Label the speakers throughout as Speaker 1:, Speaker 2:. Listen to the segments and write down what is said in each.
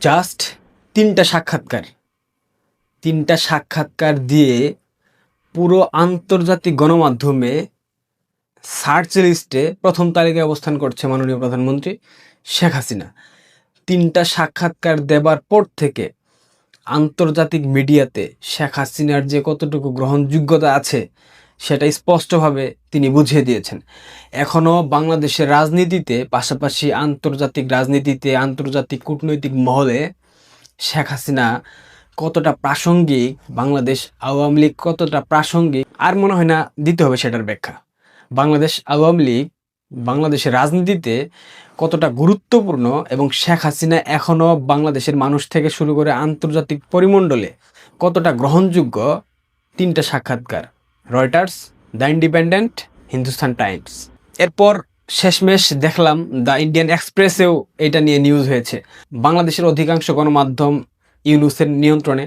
Speaker 1: Just তিনটা সাক্ষাৎকার। তিনটা সাক্ষাৎকার দিয়ে পুরো আন্তর্জাতিক গণমাধ্যমে সার্চ লিস্টে প্রথম তালিকায় অবস্থান করছে মাননীয় প্রধানমন্ত্রী শেখ হাসিনা। তিনটা সাক্ষাৎকার দেবার পর থেকে আন্তর্জাতিক মিডিয়াতে শেখ হাসিনার যে কতটুকু গ্রহণযোগ্যতা আছে সেটা স্পষ্টভাবে তিনি বুঝিয়ে দিয়েছেন। এখনও বাংলাদেশের রাজনীতিতে, পাশাপাশি আন্তর্জাতিক রাজনীতিতে, আন্তর্জাতিক কূটনৈতিক মহলে শেখ হাসিনা কতটা প্রাসঙ্গিক, বাংলাদেশ আওয়ামী লীগ কতটা প্রাসঙ্গিক, আর মনে হয় না দিতে হবে সেটার ব্যাখ্যা। বাংলাদেশ আওয়ামী লীগ, বাংলাদেশের রাজনীতিতে কতটা গুরুত্বপূর্ণ এবং শেখ হাসিনা এখনও বাংলাদেশের মানুষ থেকে শুরু করে আন্তর্জাতিক পরিমণ্ডলে কতটা গ্রহণযোগ্য, তিনটা সাক্ষাৎকার। Reuters the Independent Hindustan Times এরপর শেষমেশ দেখলাম দ্য ইন্ডিয়ান এক্সপ্রেসেও এটা নিয়ে নিউজ হয়েছে। বাংলাদেশের অধিকাংশ গণমাধ্যম ইউনুসের নিয়ন্ত্রণে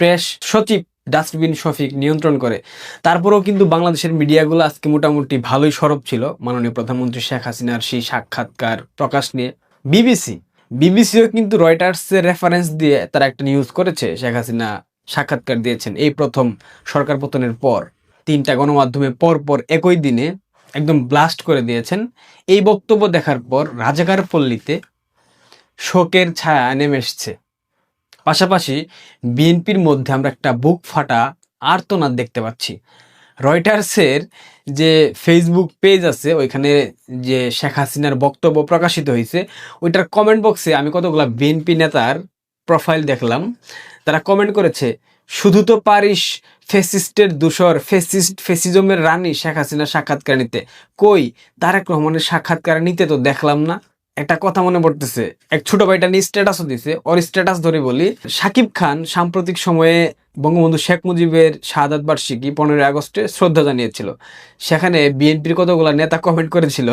Speaker 1: প্রেস সচিব ডাস্টবিন শফিক নিয়ন্ত্রণ করে। তারপরেও কিন্তু বাংলাদেশের মিডিয়াগুলো আজকে মোটামুটি ভালোই সরব ছিল। মাননীয় প্রধানমন্ত্রী শেখ হাসিনার সেই সাক্ষাৎকার প্রকাশ নিয়ে। বিবিসি, বিবিসিও কিন্তু রয়টার্সের রেফারেন্স দিয়ে তারা একটা নিউজ করেছে। শেখ হাসিনা সাক্ষাৎকার দিয়েছেন এই প্রথম সরকার পতনের পর। তিনটা গণমাধ্যমে পর পর একই দিনে একদম ব্লাস্ট করে দিয়েছেন। এই বক্তব্য দেখার পর রাজাকার পল্লীতে শোকের ছায়া নেমে এসছে। পাশাপাশি বিএনপির মধ্যে আমরা একটা বুক ফাটা আর্তনাদ দেখতে পাচ্ছি। রয়টার্সের যে ফেসবুক পেজ আছে, ওইখানে যে শেখ হাসিনার বক্তব্য প্রকাশিত হয়েছে, ওইটার কমেন্ট বক্সে আমি কতগুলো বিএনপি নেতার প্রোফাইল দেখলাম। তারা কমেন্ট করেছে, শুধু তো পারিস ফেসিস্টের দূষর, ফেসিস্ট ফেসিজমের রানী শেখ হাসিনার সাক্ষাৎকার নিতে কই? তারেক রহমানের সাক্ষাৎকার নিতে তো দেখলাম না। একটা কথা মনে পড়তেছে। এক ছোট ভাইটা নিয়ে স্ট্যাটাসও দিছে। ওর স্ট্যাটাস ধরে বলি, সাকিব খান সাম্প্রতিক সময়ে বঙ্গবন্ধু শেখ মুজিবের শাহাদাত বার্ষিকী পনেরোই আগস্টে শ্রদ্ধা জানিয়েছিল। সেখানে বিএনপির কতগুলো নেতা কমেন্ট করেছিল,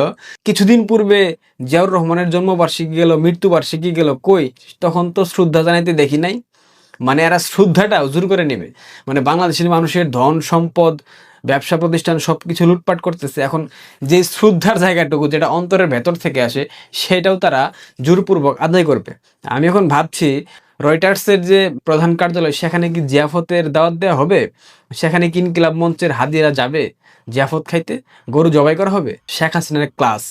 Speaker 1: কিছুদিন পূর্বে জিয়াউর রহমানের জন্মবার্ষিকী গেল, মৃত্যুবার্ষিকী গেল, কই? তখন তো শ্রদ্ধা জানাইতে দেখি নাই। মানে এরা শ্রদ্ধাটা জোর করে নেবে। মানে বাংলাদেশের মানুষের ধন, সম্পদ, ব্যবসা প্রতিষ্ঠান সব কিছু লুটপাট করতেছে। এখন যে শ্রদ্ধার জায়গাটুকু, যেটা অন্তরের ভেতর থেকে আসে, সেটাও তারা জোরপূর্বক আদায় করবে। আমি এখন ভাবছি, রয়টার্সের যে প্রধান কার্যালয়, সেখানে কি জিয়াফতের দাওয়াত দেওয়া হবে? সেখানে কি ইনকিলাব মঞ্চের হাদিরা যাবে? জিয়াফত খাইতে গরু জবাই করা হবে? শেখ হাসিনার ক্লাস,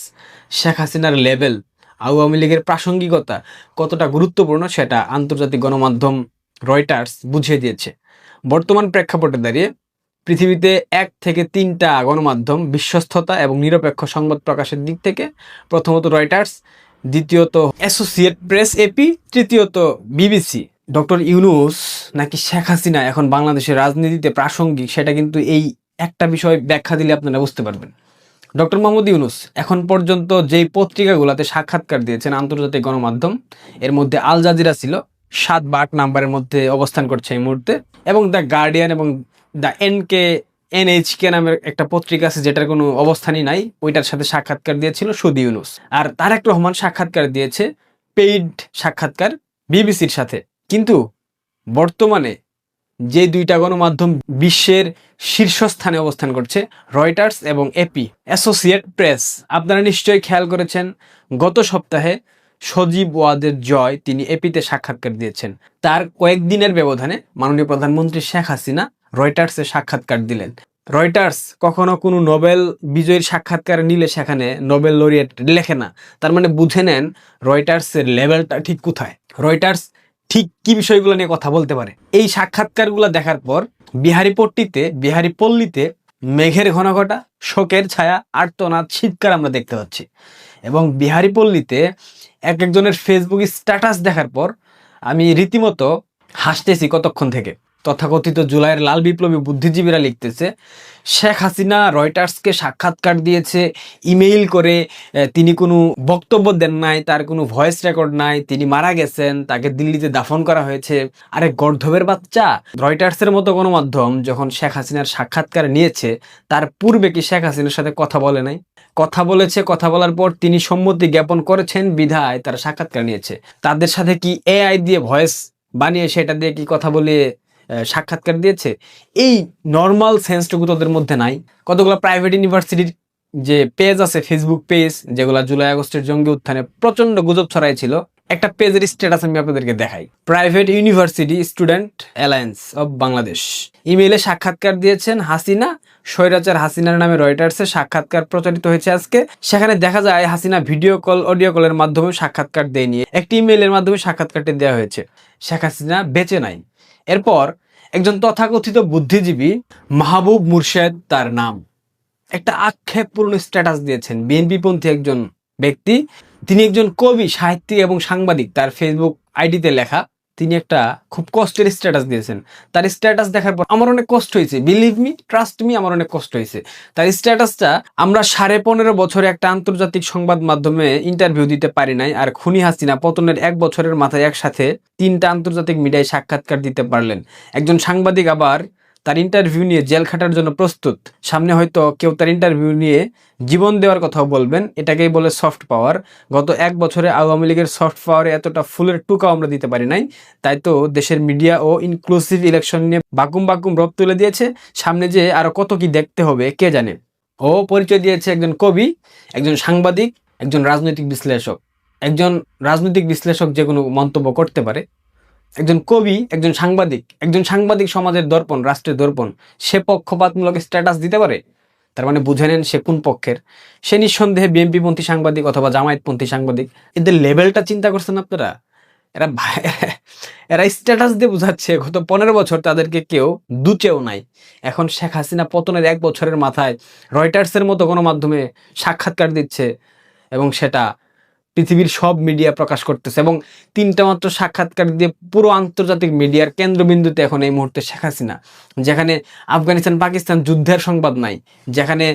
Speaker 1: শেখ হাসিনার লেভেল, আওয়ামী লীগের প্রাসঙ্গিকতা কতটা গুরুত্বপূর্ণ সেটা আন্তর্জাতিক গণমাধ্যম রয়টার্স বুঝিয়ে দিয়েছে। বর্তমান প্রেক্ষাপটে দাঁড়িয়ে পৃথিবীতে এক থেকে তিনটা গণমাধ্যম বিশ্বস্ততা এবং নিরপেক্ষ সংবাদ প্রকাশের দিক থেকে প্রথমত রয়টার্স দ্বিতীয়ত অ্যাসোসিয়েট প্রেস এপি তৃতীয়ত বিবিসি ডক্টর ইউনুস নাকি শেখ হাসিনা এখন বাংলাদেশের রাজনীতিতে প্রাসঙ্গিক সেটা কিন্তু এই একটা বিষয় ব্যাখ্যা দিলে আপনারা বুঝতে পারবেন। ডক্টর মোহাম্মদ ইউনুস এখন পর্যন্ত যেই পত্রিকাগুলোতে সাক্ষাৎকার দিয়েছেন আন্তর্জাতিক গণমাধ্যম, এর মধ্যে আল জাজিরা ছিল সাত বা আট নাম্বারের মধ্যে অবস্থান করছে এই মুহূর্তে। এবং দ্য গার্ডিয়ান এবং the N K N NHK নামের একটা পত্রিকা আছে যেটার কোনো অবস্থানই নাই। ওইটার সাথে সাক্ষাৎকার দিয়েছিল সুদি ইউনুস। আর তারেক রহমান সাক্ষাৎকার দিয়েছে পেইড সাক্ষাৎকার বিবিসির সাথে। কিন্তু বর্তমানে যে দুইটা গণমাধ্যম বিশ্বের শীর্ষস্থানে অবস্থান করছে, রয়টার্স এবং এপি, অ্যাসোসিয়েট প্রেস। আপনারা নিশ্চয়ই খেয়াল করেছেন, গত সপ্তাহে সজীব ওয়াদের জয় তিনি এপিতে সাক্ষাৎকার দিয়েছেন। তার কয়েকদিনের ব্যবধানে মাননীয় প্রধানমন্ত্রী শেখ হাসিনা রয়টার্সে সাক্ষাৎকার দিলেন। রয়টার্স কখনো কোনো নোবেল বিজয়ীর সাক্ষাৎকার নিলে সেখানে নোবেল লরিয়েট লেখে না। তার মানে বুঝে নেন রয়টার্সের লেভেলটা ঠিক কোথায়। রয়টার্স ঠিক কি বিষয়গুলো নিয়ে কথা বলতে পারে? এই সাক্ষাৎকারগুলো দেখার পর বিহারি পট্টিতে, বিহারি পল্লীতে মেঘের ঘনঘটা শোকের ছায়া, আর্তনাদ শীতকার আমরা দেখতে পাচ্ছি। এবং বিহারি পল্লীতে এক একজনের ফেসবুক স্ট্যাটাস দেখার পর আমি রীতিমতো হাসতেছি কতক্ষণ থেকে। তথাকথিত জুলাইয়ের লাল বিপ্লবী বুদ্ধিজীবীরা লিখতেছে, শেখ হাসিনা রয়টার্সকে সাক্ষাৎকার দিয়েছে, ইমেইল করে তিনি কোনো বক্তব্য দেন নাই, তার কোনো ভয়েস রেকর্ড নাই, তিনি মারা গেছেন, তাকে দিল্লিতে দাফন করা হয়েছে। আরে গর্ধবের বাচ্চা, রয়টার্সের মতো কোনো মাধ্যম যখন শেখ হাসিনার সাক্ষাৎকার নিয়েছে, তার পূর্বে কি শেখ হাসিনার সাথে কথা বলে নাই? কথা বলেছে, কথা বলার পর তিনি সম্মতি জ্ঞাপন করেছেন, বিধায় তারা সাক্ষাৎকার নিয়েছে। তাদের সাথে কি এআই দিয়ে ভয়েস বানিয়ে সেটা দিয়ে কি কথা বলে সাক্ষাৎকার দিয়েছে। এই নর্মাল সেন্সটুকু তোদের মধ্যে নাই। কতগুলো প্রাইভেট ইউনিভার্সিটির যে পেজ আছে ফেসবুক পেজ যেগুলো জুলাই আগস্টের জঙ্গি উত্থানে প্রচণ্ড গুজব ছড়াইছিল, একটা পেজের স্ট্যাটাস আমি আপনাদেরকে দেখাই। Private university student alliance of Bangladesh ইমেইলে সাক্ষাৎকার দিয়েছেন হাসিনা, স্বৈরাচার হাসিনার নামে রয়টার্সে সাক্ষাৎকার প্রচারিত হয়েছে আজকে। সেখানে দেখা যায়, হাসিনা ভিডিও কল অডিও কলের মাধ্যমে সাক্ষাৎকার দেয়নি। একটি ইমেইলের মাধ্যমে সাক্ষাৎকারটি দেওয়া হয়েছে। শেখ হাসিনা বেঁচে নাই। এরপর একজন তথাকথিত বুদ্ধিজীবী মাহবুব মুর্শেদ তার নাম। একটা আক্ষেপপূর্ণ স্ট্যাটাস দিয়েছেন বিএনপিপন্থী একজন ব্যক্তি। তিনি একজন কবি, সাহিত্যিক এবং সাংবাদিক। তার ফেসবুক আইডিতে লেখা তিনি একটা খুব কষ্টের স্ট্যাটাস দিয়েছেন। তার স্ট্যাটাস দেখার পর আমার অনেক কষ্ট হয়েছে। বিলিভ মি ট্রাস্ট মি আমার অনেক কষ্ট হয়েছে। তার স্ট্যাটাসটা আমরা সাড়ে পনেরো বছরে একটা আন্তর্জাতিক সংবাদ মাধ্যমে ইন্টারভিউ দিতে পারি নাই আর খুনি হাসিনা পতনের এক বছরের মাথায় একসাথে তিনটা আন্তর্জাতিক মিডিয়ায় সাক্ষাৎকার দিতে পারলেন। একজন সাংবাদিক আবার তার ইন্টারভিউ নিয়ে জেল খাটার জন্য প্রস্তুত। সামনে হয়তো কেউ তার ইন্টারভিউ নিয়ে জীবন দেওয়ার কথাও বলবেন। এটাকেই বলে সফট পাওয়ার গত এক বছরে আওয়ামী লীগের সফট পাওয়ারে এতটা ফুলের টুকাও আমরা দিতে পারি নাই। তাই তো দেশের মিডিয়া ও ইনক্লুসিভ ইলেকশন নিয়ে বাকুম বাকুম রব তুলে দিয়েছে। সামনে যে আরও কত কি দেখতে হবে, কে জানে? ও পরিচয় দিয়েছে একজন কবি, একজন সাংবাদিক, একজন রাজনৈতিক বিশ্লেষক। একজন রাজনৈতিক বিশ্লেষক যে কোনো মন্তব্য করতে পারে। একজন কবি, একজন সাংবাদিক একজন সাংবাদিক সমাজের দর্পণ, রাষ্ট্রের দর্পণ, সে পক্ষপাতমূলক স্ট্যাটাস দিতে পারে? তার মানে বুঝে নেন সে কোন পক্ষের। সে নিঃসন্দেহে বিএনপিপন্থী সাংবাদিক অথবা জামায়াতপন্থী সাংবাদিক। এদের লেভেলটা চিন্তা করছেন আপনারা? এরা এরা স্ট্যাটাস দিয়ে বোঝাচ্ছে, গত পনেরো বছর তাদেরকে কেউ দুচেও নাই। এখন শেখ হাসিনা পতনের এক বছরের মাথায় রয়টার্সের মতো কোনো মাধ্যমে সাক্ষাৎকার দিচ্ছে এবং সেটা পৃথিবীর সব মিডিয়া প্রকাশ করতেছে এবং তিনটা মাত্র সাক্ষাৎকার দিয়ে পুরো আন্তর্জাতিক মিডিয়ার কেন্দ্রবিন্দুতে এখন এই মুহূর্তে শেখ হাসিনা, যেখানে আফগানিস্তান পাকিস্তান যুদ্ধের সংবাদ নাই, যেখানে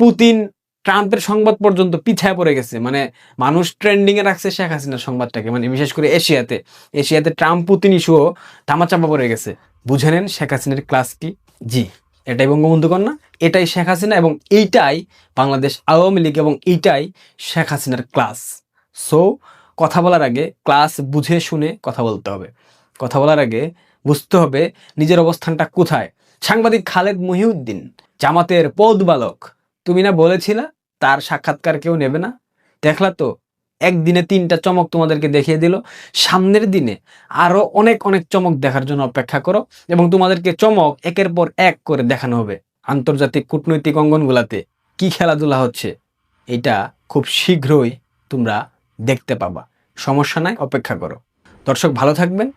Speaker 1: পুতিন ট্রাম্পের সংবাদ পর্যন্ত পিছায় পড়ে গেছে মানে মানুষ ট্রেন্ডিং এ রাখছে শেখ হাসিনার সংবাদটাকে মানে বিশেষ করে এশিয়াতে এশিয়াতে ট্রাম্প পুতিন ইস্যুও ধামাচাপা পড়ে গেছে। বুঝে নেন শেখ হাসিনার ক্লাস কি? জি, এটাই বঙ্গবন্ধু কন্যা এটাই শেখ হাসিনা এবং এইটাই বাংলাদেশ আওয়ামী লীগ এবং এইটাই শেখ হাসিনার ক্লাস সো কথা বলার আগে ক্লাস বুঝে শুনে কথা বলতে হবে। কথা বলার আগে বুঝতে হবে নিজের অবস্থানটা কোথায়। সাংবাদিক খালেদ মহিউদ্দিন, জামাতের পদ বালক তুমি না বলেছিলা তার সাক্ষাৎকার কেউ নেবে না? দেখলা তো, একদিনে তিনটা চমক তোমাদেরকে দেখিয়ে দিল। সামনের দিনে আরও অনেক অনেক চমক দেখার জন্য অপেক্ষা করো এবং তোমাদেরকে চমক একের পর এক করে দেখানো হবে আন্তর্জাতিক কূটনৈতিক অঙ্গনগুলাতে। কি খেলাধুলা হচ্ছে? এটা খুব শীঘ্রই তোমরা দেখতে পাবা। সমস্যা নাই অপেক্ষা করো। দর্শক ভালো থাকবেন।